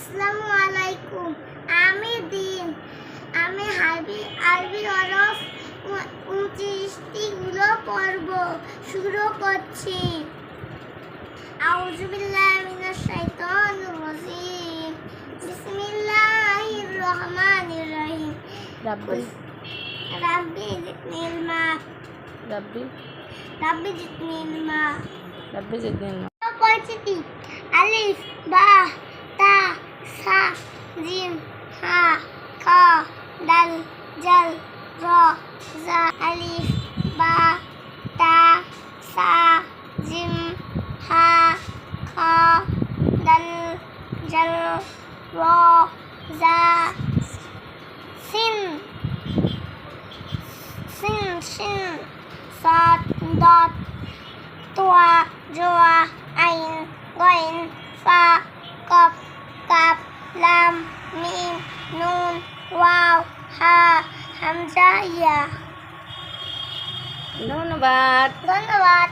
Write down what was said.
আসসালামু আলাইকুম। আমি দিন। আমি আরবি আরবি হরফ উনত্রিশটি গুলো পড়ব শুরু করছি। আউযু বিল্লাহি মিনাশ শাইতানির রাজিম। বিসমিল্লাহির রহমানির রহিম। রাব্বি। রাব্বি জিদনি ইলমা রাব্বি। রাব্বি জিদনি ইলমা রাব্বি জিদনি পরিচিতি। আলিফ বা তা jim ha, ka, dal, jal ro za, alif, ba, ta, sa, jim, ha, ka, dal, jal ro za, sin. Sin sin. Sa dot tua rua ain goin fa cọp, cạp. লাম মিম নুন ওয়াও হা হামজা ইয়া ধন্যবাদ। ধন্যবাদ।